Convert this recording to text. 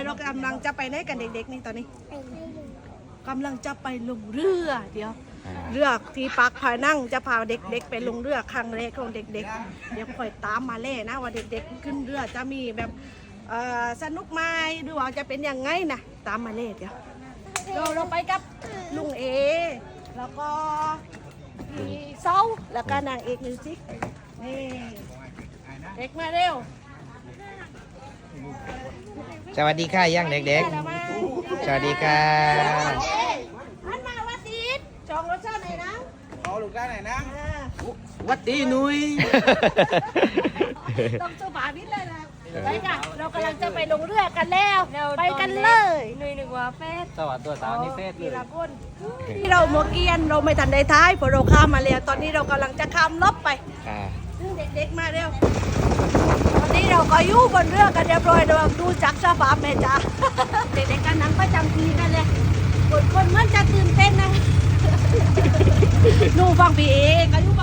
ยวเรากำลังจะไปไหนกันเด็กๆนี่ตอนนี้กำลังจะไปลงเรือเดี๋ยวอ่าเรือที่ปักพานั่งจะพาเด็กๆ ไปลงเรือครั้งแรกของเด็กๆ เดี๋ยวคอยตามมาเล่นะว่าเด็กๆขึ้นเรือจะมีแบบเอ่อสนุกไหมหรือว่าจะเป็นยังไงนะตามมาเล่เดี๋ยวเราเราไปกับลุงเอ แล้วก็พี่เซาแล้วก็นางเอกมิวสิกนี่เด็กมาเร็วส วัสดีค่ะย่างเด็กมาแล้วมาๆสวัสดีค่ะหันมาวัดตีดจองรถเช่าไหนนะเอาลูกได้ไหนนะอ่าวัดดีหนุยต้องเจ้าบ่าวนิดเลยนะไปค่ะเรากำลังจะไปลงเรือกันแล้ว ไปกันเลยหนุ่ยนึกว่าเฟสสวัสดีตัวสาวนี่เฟสเลทียละคนที่เราเมื่อกี้เราไม่ทันได้ท้ายเพราะเราข้ามมาแล้วตอนนี้เรากำลังจะข้ามลบไปอ่าซึ่งเด็กๆมาเร็วตอนนี้เรา ก็อยู่บนเรือกันเรียบร้อยเราดูจักสภาพแม่จ้าเด็กๆกันนั่งประจำทีกันเลยคนคนเหมันจะตื่นเต้นนะหนูฟังพี่เอก็อยู่